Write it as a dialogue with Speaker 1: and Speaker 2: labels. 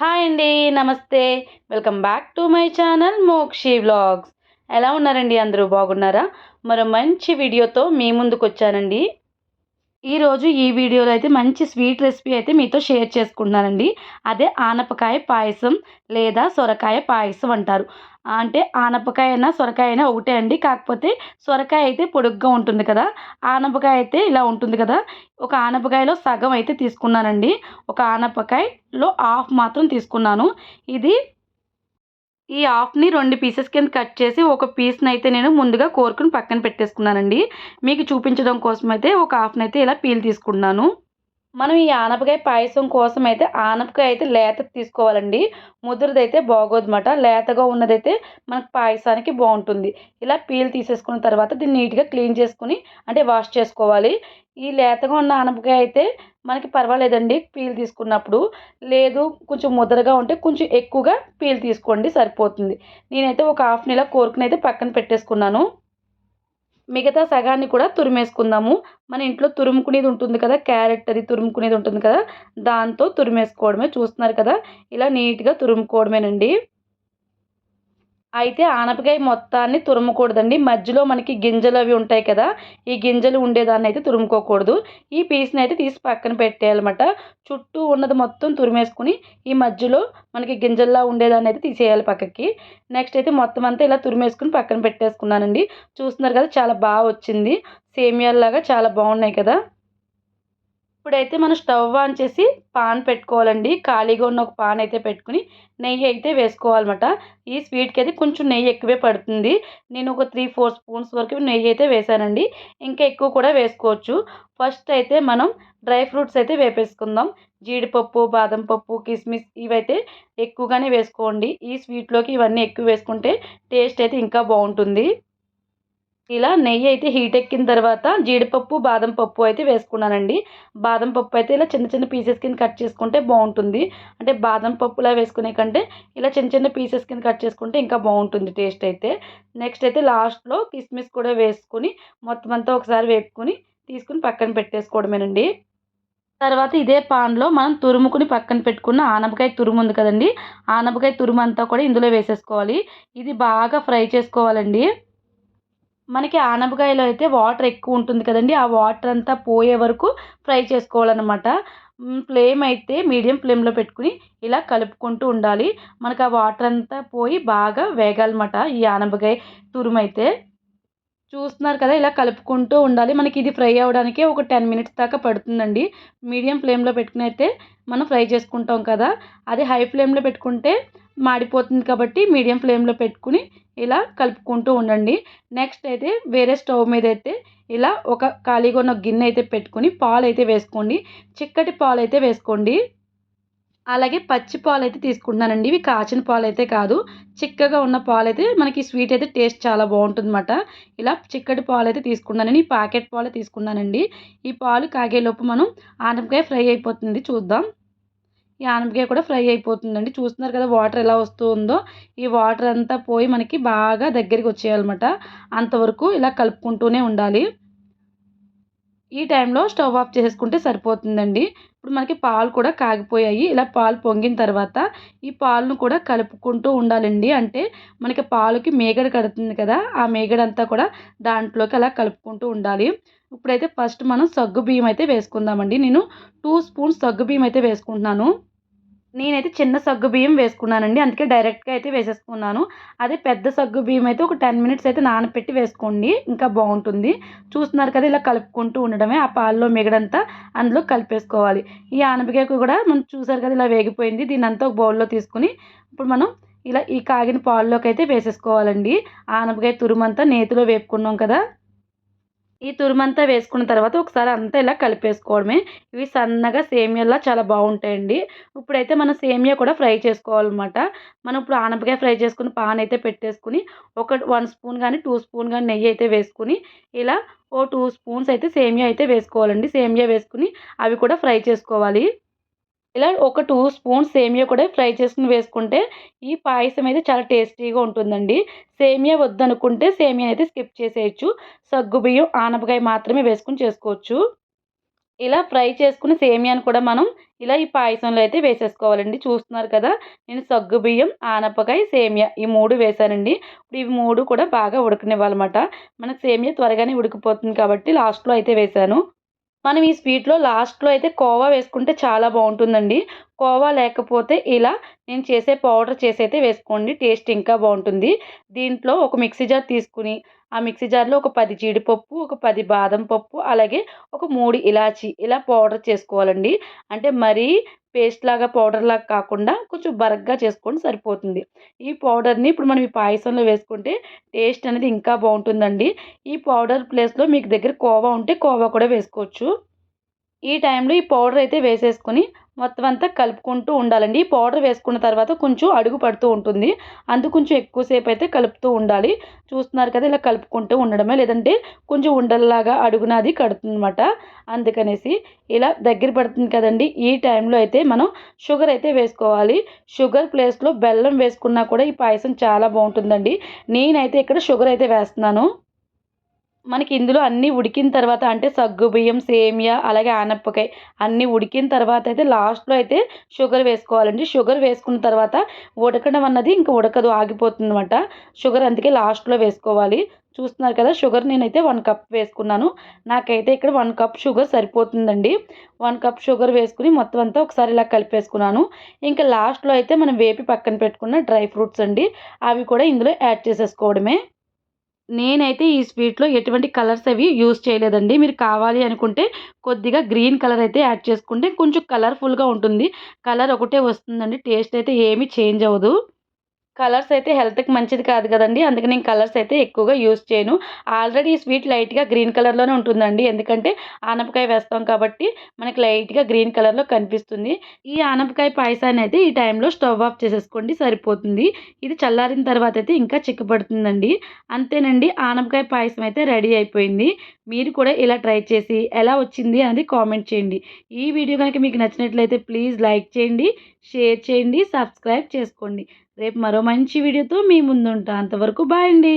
Speaker 1: Hi అండి నమస్తే. Welcome back to my channel Mokshi vlogs. ఎలా ఉన్నారండి అందరూ బాగున్నారా? మరో మంచి వీడియోతో మీ ముందుకు వచ్చానండి. ఈరోజు ఈ వీడియోలో అయితే మంచి స్వీట్ రెసిపీ అయితే మీతో షేర్ చేసుకుంటున్నానండి. అదే ఆనపకాయ పాయసం లేదా సొరకాయ పాయసం అంటారు. అంటే ఆనపకాయ అయినా సొరకాయ అయినా ఒకటే అండి. కాకపోతే సొరకాయ అయితే పొడుగ్గా ఉంటుంది కదా. ఆనపకాయ అయితే ఇలా ఉంటుంది కదా. ఒక ఆనపకాయలో సగం అయితే తీసుకున్నానండి. ఒక ఆనపకాయలో హాఫ్ మాత్రం తీసుకున్నాను. ఇది ఈ హాఫ్ని రెండు పీసెస్ కింద కట్ చేసి ఒక పీస్ని అయితే నేను ముందుగా కోరుకుని పక్కన పెట్టేసుకున్నానండి. మీకు చూపించడం కోసం అయితే ఒక హాఫ్ని అయితే ఇలా పీల్ తీసుకున్నాను. మనం ఈ ఆనపకాయ పాయసం కోసం అయితే ఆనపకాయ అయితే లేత తీసుకోవాలండి. ముదురుదైతే బాగోదన్నమాట లేతగా ఉన్నదైతే మనకు పాయసానికి బాగుంటుంది. ఇలా పీల్ తీసేసుకున్న తర్వాత దీన్ని నీట్గా క్లీన్ చేసుకుని అంటే వాష్ చేసుకోవాలి. ఈ లేతగా ఉన్న ఆనపకాయ అయితే మనకి పర్వాలేదండి పీల్ తీసుకున్నప్పుడు. లేదు కొంచెం ముదరగా ఉంటే కొంచెం ఎక్కువగా పీల్ తీసుకోండి సరిపోతుంది. నేనైతే ఒక హాఫ్ నెల కోరుకుని అయితే పక్కన పెట్టేసుకున్నాను. మిగతా సగాన్ని కూడా తురిమేసుకుందాము. మన ఇంట్లో తురుముకునేది ఉంటుంది కదా క్యారెట్ అది తురుముకునేది ఉంటుంది కదా దాంతో తురిమేసుకోవడమే చూస్తున్నారు కదా. ఇలా నీట్గా తురుముకోవడమేనండి. అయితే ఆనపకాయ మొత్తాన్ని తురుమకూడదండి. మధ్యలో మనకి గింజలు అవి ఉంటాయి కదా ఈ గింజలు ఉండేదాన్ని అయితే తురుముకోకూడదు. ఈ పీస్ని అయితే తీసి పక్కన పెట్టేయాలన్నమాట. చుట్టూ ఉన్నది మొత్తం తురిమేసుకుని ఈ మధ్యలో మనకి గింజల్లా ఉండేదాన్ని అయితే తీసేయాలి పక్కకి. నెక్స్ట్ అయితే మొత్తం అంతా ఇలా తురిమేసుకుని పక్కన పెట్టేసుకున్నానండి. చూస్తున్నారు కదా చాలా బాగా వచ్చింది. సేమియాల్లాగా చాలా బాగున్నాయి కదా. ఇప్పుడైతే మనం స్టవ్ ఆన్ చేసి పాన్ పెట్టుకోవాలండి. ఖాళీగా ఉన్న ఒక పాన్ అయితే పెట్టుకుని నెయ్యి అయితే వేసుకోవాలన్నమాట. ఈ స్వీట్కి అయితే కొంచెం నెయ్యి ఎక్కువే పడుతుంది. నేను ఒక త్రీ ఫోర్ స్పూన్స్ వరకు నెయ్యి అయితే వేసానండి. ఇంకా ఎక్కువ కూడా వేసుకోవచ్చు. ఫస్ట్ అయితే మనం డ్రై ఫ్రూట్స్ అయితే వేపేసుకుందాం. జీడిపప్పు బాదం పప్పు కిస్మిస్ ఇవైతే ఎక్కువగానే వేసుకోండి. ఈ స్వీట్లోకి ఇవన్నీ ఎక్కువ వేసుకుంటే టేస్ట్ అయితే ఇంకా బాగుంటుంది. ఇలా నెయ్యి అయితే హీట్ ఎక్కిన తర్వాత జీడిపప్పు బాదం పప్పు అయితే వేసుకున్నానండి. బాదం పప్పు అయితే ఇలా చిన్న చిన్న పీసెస్ కింద కట్ చేసుకుంటే బాగుంటుంది. అంటే బాదం పప్పులా వేసుకునే కంటే ఇలా చిన్న చిన్న పీసెస్ కింద కట్ చేసుకుంటే ఇంకా బాగుంటుంది టేస్ట్ అయితే. నెక్స్ట్ అయితే లాస్ట్లో కిస్మిస్ కూడా వేసుకుని మొత్తం అంతా ఒకసారి వేపుకొని తీసుకుని పక్కన పెట్టేసుకోవడమేనండి. తర్వాత ఇదే పాన్లో మనం తురుముకుని పక్కన పెట్టుకున్న ఆనపకాయ తురుము ఉంది కదండి. ఆనపకాయ తురుము అంతా కూడా ఇందులో వేసేసుకోవాలి. ఇది బాగా ఫ్రై చేసుకోవాలండి. మనకి ఆనపకాయలో అయితే వాటర్ ఎక్కువ ఉంటుంది కదండి. ఆ వాటర్ అంతా పోయే వరకు ఫ్రై చేసుకోవాలన్నమాట. ఫ్లేమ్ అయితే మీడియం ఫ్లేమ్లో పెట్టుకుని ఇలా కలుపుకుంటూ ఉండాలి. మనకు ఆ వాటర్ అంతా పోయి బాగా వేగాలన్నమాట ఈ ఆనపకాయ తురుమైతే చూస్తున్నారు కదా ఇలా కలుపుకుంటూ ఉండాలి. మనకి ఇది ఫ్రై అవ్వడానికి ఒక టెన్ మినిట్స్ దాకా పడుతుందండి. మీడియం ఫ్లేమ్లో పెట్టుకుని అయితే మనం ఫ్రై చేసుకుంటాం కదా. అది హై ఫ్లేమ్లో పెట్టుకుంటే మాడిపోతుంది కాబట్టి మీడియం ఫ్లేమ్లో పెట్టుకుని ఇలా కలుపుకుంటూ ఉండండి. నెక్స్ట్ అయితే వేరే స్టవ్ మీద అయితే ఇలా ఒక ఖాళీగా ఉన్న గిన్నె అయితే పెట్టుకుని పాలు అయితే వేసుకోండి. చిక్కటి పాలు అయితే వేసుకోండి. అలాగే పచ్చి పాలు అయితే తీసుకుంటున్నానండి. ఇవి కాచిన పాలు అయితే కాదు. చిక్కగా ఉన్న పాలు అయితే మనకి స్వీట్ అయితే టేస్ట్ చాలా బాగుంటుందన్నమాట. ఇలా చిక్కటి పాలు అయితే తీసుకున్నానండి ఈ ప్యాకెట్ పాలు తీసుకున్నానండి. ఈ పాలు కాగేలోపు మనం ఆనపకాయ ఫ్రై అయిపోతుంది చూద్దాం. ఈ ఆనపకాయ కూడా ఫ్రై అయిపోతుందండి. చూస్తున్నారు కదా వాటర్ ఎలా వస్తూ ఉందో ఈ వాటర్ అంతా పోయి మనకి బాగా దగ్గరికి వచ్చేయాలన్నమాట. అంతవరకు ఇలా కలుపుకుంటూనే ఉండాలి. ఈ టైంలో స్టవ్ ఆఫ్ చేసుకుంటే సరిపోతుందండి. ఇప్పుడు మనకి పాలు కూడా కాగిపోయాయి. ఇలా పాలు పొంగిన తర్వాత ఈ పాలను కూడా కలుపుకుంటూ ఉండాలండి. అంటే మనకి పాలుకి మేగడ కడుతుంది కదా ఆ మేగడంతా కూడా దాంట్లోకి అలా కలుపుకుంటూ ఉండాలి. ఇప్పుడైతే ఫస్ట్ మనం సగ్గు బియ్యం అయితే వేసుకుందామండి. నేను టూ స్పూన్స్ సగ్గు బియ్యం అయితే వేసుకుంటున్నాను. నేనైతే చిన్న సగ్గు బియ్యం వేసుకున్నానండి. అందుకే డైరెక్ట్గా అయితే వేసేసుకున్నాను. అదే పెద్ద సగ్గు బియ్యం అయితే ఒక టెన్ మినిట్స్ అయితే నానపెట్టి వేసుకోండి. ఇంకా బాగుంటుంది. చూస్తున్నారు కదా ఇలా కలుపుకుంటూ ఉండడమే. ఆ పాల్లో మిగడంతా అందులో కలిపేసుకోవాలి. ఈ ఆనపకాయకు కూడా మనం చూసారు కదా ఇలా వేగిపోయింది. దీని అంతా ఒక బౌల్లో తీసుకుని ఇప్పుడు మనం ఇలా ఈ కాగిన పాల్లోకి అయితే వేసేసుకోవాలండి. ఆనపకాయ తురుమంతా నేతిలో వేపుకున్నాం కదా. ఈ తురుమంతా వేసుకున్న తర్వాత ఒకసారి అంతా ఇలా కలిపేసుకోవడమే. ఇవి సన్నగా సేమియాలా చాలా బాగుంటాయండి. ఇప్పుడైతే మనం సేమియా కూడా ఫ్రై చేసుకోవాలన్నమాట. మనం ఇప్పుడు ఆనపకాయ ఫ్రై చేసుకుని పాన్ అయితే పెట్టేసుకుని ఒక వన్ స్పూన్ కానీ టూ స్పూన్ కానీ నెయ్యి అయితే వేసుకుని ఇలా ఓ టూ స్పూన్స్ అయితే సేమియా అయితే వేసుకోవాలండి. సేమియా వేసుకుని అవి కూడా ఫ్రై చేసుకోవాలి. ఇలా ఒక టూ స్పూన్స్ సేమియా కూడా ఫ్రై చేసుకుని వేసుకుంటే ఈ పాయసం అయితే చాలా టేస్టీగా ఉంటుందండి. సేమియా వద్దనుకుంటే సేమియా అయితే స్కిప్ చేసేయచ్చు. సగ్గుబియ్యం ఆనపకాయ మాత్రమే వేసుకుని చేసుకోవచ్చు. ఇలా ఫ్రై చేసుకున్న సేమియాని కూడా మనం ఇలా ఈ పాయసంలో అయితే వేసేసుకోవాలండి. చూస్తున్నారు కదా నేను సగ్గు బియ్యం ఆనపకాయ సేమియా ఈ మూడు వేసానండి ఇప్పుడు ఇవి మూడు కూడా బాగా ఉడకనివ్వాలన్నమాట. మనకు సేమియా త్వరగానే ఉడికిపోతుంది కాబట్టి లాస్ట్లో అయితే వేసాను మనం ఈ స్వీట్లో లాస్ట్లో అయితే కోవా వేసుకుంటే చాలా బాగుంటుందండి. కోవా లేకపోతే ఇలా నేను చేసే పౌడర్ చేసి అయితే వేసుకోండి టేస్ట్ ఇంకా బాగుంటుంది. దీంట్లో ఒక మిక్సీ జార్ తీసుకుని ఆ మిక్సీ జార్లో ఒక పది జీడిపప్పు ఒక పది బాదం పప్పు అలాగే ఒక మూడు ఇలాచి ఇలా పౌడర్ చేసుకోవాలండి. అంటే మరీ పేస్ట్ లాగా పౌడర్ లాగా కాకుండా కొంచెం బరగ్గా చేసుకోండి సరిపోతుంది. ఈ పౌడర్ని ఇప్పుడు మనం ఈ పాయసంలో వేసుకుంటే టేస్ట్ అనేది ఇంకా బాగుంటుందండి. ఈ పౌడర్ ప్లేస్లో మీకు దగ్గర కోవా ఉంటే కోవా కూడా వేసుకోవచ్చు. ఈ టైంలో ఈ పౌడర్ అయితే వేసేసుకొని మొత్తం అంతా కలుపుకుంటూ ఉండాలండి. ఈ పౌడర్ వేసుకున్న తర్వాత కొంచెం అడుగు పడుతూ ఉంటుంది. అందుకు కొంచెం ఎక్కువసేపు అయితే కలుపుతూ ఉండాలి. చూస్తున్నారు కదా ఇలా కలుపుకుంటూ ఉండడమే. లేదంటే కొంచెం ఉండల్లాగా అడుగునది కడుతుందన్నమాట. అందుకనేసి ఇలా దగ్గర పడుతుంది కదండి. ఈ టైంలో అయితే మనం షుగర్ అయితే వేసుకోవాలి. షుగర్ ప్లేస్లో బెల్లం వేసుకున్నా కూడా ఈ పాయసం చాలా బాగుంటుందండి. నేనైతే ఇక్కడ షుగర్ అయితే వేస్తున్నాను. మనకి ఇందులో అన్నీ ఉడికిన తర్వాత అంటే సగ్గుబియ్యం సేమియా అలాగే ఆనపకాయ అన్నీ ఉడికిన తర్వాత అయితే లాస్ట్లో అయితే షుగర్ వేసుకోవాలండి. షుగర్ వేసుకున్న తర్వాత ఉడకడం అన్నది ఇంకా ఉడకదు ఆగిపోతుంది అనమాట షుగర్ అందుకే లాస్ట్లో వేసుకోవాలి. చూస్తున్నారు కదా షుగర్ నేనైతే వన్ కప్ వేసుకున్నాను. నాకైతే ఇక్కడ వన్ కప్ షుగర్ సరిపోతుందండి. వన్ కప్ షుగర్ వేసుకుని మొత్తం అంతా ఒకసారి ఇలా కలిపేసుకున్నాను. ఇంకా లాస్ట్లో అయితే మనం వేపి పక్కన పెట్టుకున్న డ్రై ఫ్రూట్స్ అండి అవి కూడా ఇందులో యాడ్ చేసేసుకోవడమే. నేనైతే ఈ స్వీట్లో ఎటువంటి కలర్స్ అవి యూస్ చేయలేదండి. మీరు కావాలి అనుకుంటే కొద్దిగా గ్రీన్ కలర్ అయితే యాడ్ చేసుకుంటే కొంచెం కలర్ఫుల్గా ఉంటుంది. కలర్ ఒకటే వస్తుందండి. టేస్ట్ అయితే ఏమీ చేంజ్ అవ్వదు. కలర్స్ అయితే హెల్త్కి మంచిది కాదు కదండి. అందుకని నేను కలర్స్ అయితే ఎక్కువగా యూస్ చేయను. ఆల్రెడీ ఈ స్వీట్ లైట్గా గ్రీన్ కలర్లోనే ఉంటుందండి. ఎందుకంటే ఆనపకాయ వేస్తాం కాబట్టి మనకి లైట్గా గ్రీన్ కలర్లో కనిపిస్తుంది. ఈ ఆనపకాయ పాయసాన్ని అయితే ఈ టైంలో స్టవ్ ఆఫ్ చేసేసుకోండి సరిపోతుంది. ఇది చల్లారిన తర్వాత అయితే ఇంకా చిక్కబడుతుందండి. అంతేనండి ఆనపకాయ పాయసం అయితే రెడీ అయిపోయింది. మీరు కూడా ఇలా ట్రై చేసి ఎలా వచ్చింది అనేది కామెంట్ చేయండి. ఈ వీడియో కనుక మీకు నచ్చినట్లయితే ప్లీజ్ లైక్ చేయండి షేర్ చేయండి సబ్స్క్రైబ్ చేసుకోండి. రేపు మరో మంచి వీడియోతో మీ ముందుంటా. అంతవరకు బాయ్ అండి.